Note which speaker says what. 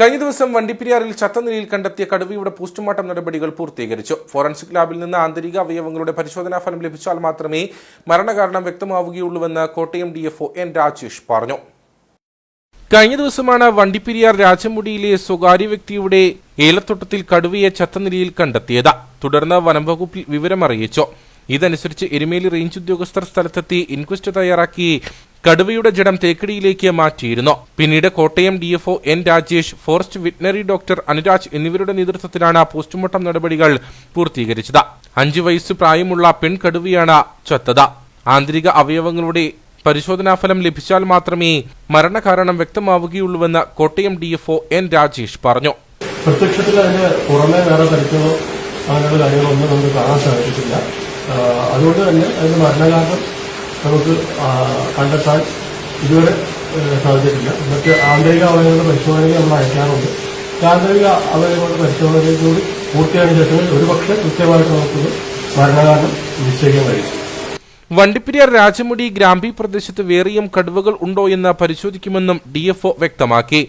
Speaker 1: കഴിഞ്ഞ ദിവസം വണ്ടിപ്പെരിയാറിൽ ചത്ത നിലയിൽ കണ്ടെത്തിയ കടുവയുടെ പോസ്റ്റ്മോർട്ടം നടപടികൾ പൂർത്തീകരിച്ചു. ഫോറൻസിക് ലാബിൽ നിന്ന് ആന്തരിക അവയവങ്ങളുടെ പരിശോധനാ ഫലം ലഭിച്ചാൽ മാത്രമേ മരണകാരണം വ്യക്തമാവുകയുള്ളൂവെന്ന് കോട്ടയം ഡിഎഫ്ഒ എൻ രാജേഷ് പറഞ്ഞു. കഴിഞ്ഞ ദിവസമാണ് വണ്ടിപ്പെരിയാർ രാജമുടിയിലെ സ്വകാര്യ വ്യക്തിയുടെ ഏലത്തോട്ടത്തിൽ കടുവയെ ചത്ത നിലയിൽ കണ്ടെത്തിയത്. തുടർന്ന് വനംവകുപ്പിൽ വിവരമറിയിച്ചു. ഇതനുസരിച്ച് എരുമേലി റേഞ്ച് ഉദ്യോഗസ്ഥർ സ്ഥലത്തെത്തി ഇൻക്വസ്റ്റ് തയ്യാറാക്കി കടുവയുടെ ജഡം തേക്കടിയിലേക്ക് മാറ്റിയിരുന്നു. പിന്നീട് Kottayam DFO N Rajesh forest veterinary doctor Anuraj എന്നിവരുടെ നേതൃത്വത്തിലാണ് പോസ്റ്റ്മോർട്ടം നടപടികൾ പൂർത്തീകരിച്ചത്. അഞ്ചു വയസ്സ് പ്രായമുള്ള പെൺകടുവയാണ് ചത്തത്. ആന്തരിക അവയവങ്ങളുടെ പരിശോധനാഫലം ലഭിച്ചാൽ മാത്രമേ മരണകാരണം വ്യക്തമാവുകയുള്ളൂവെന്ന് കോട്ടയം ഡിഎഫ്ഒ എൻ രാജേഷ് പറഞ്ഞു.
Speaker 2: പ്രത്യക്ഷത്തിൽ അതിന് പുറമെ വേറെ തരത്തിലോ അങ്ങനെയുള്ള കാര്യങ്ങളൊന്നും നമുക്ക് കാണാൻ സാധിച്ചിട്ടില്ല. അതുകൊണ്ട് തന്നെ അതിന്റെ മരണകാരണം നമുക്ക് കണ്ടെത്താൻ ഇതുവരെ സാധിച്ചിട്ടില്ല. മറ്റ് ആന്തരിക അവയവങ്ങളുടെ പരിശോധനയിൽ നമ്മൾ അയക്കാറുണ്ട്. ആന്തരിക അവയവങ്ങളുടെ പരിശോധനയിൽ കൂടി പൂർത്തിയായ ശേഷം ഒരുപക്ഷെ കൃത്യമായിട്ട് നമുക്കൊരു മരണകാരണം നിശ്ചയിക്കാൻ കഴിയും.
Speaker 1: വണ്ടിപ്പെരിയാർ രാജമുടി ഗ്രാമ്പി പ്രദേശത്ത് വേറെയും കടുവകൾ ഉണ്ടോ എന്ന് പരിശോധിക്കുമെന്നും ഡിഎഫ്ഒ വ്യക്തമാക്കി.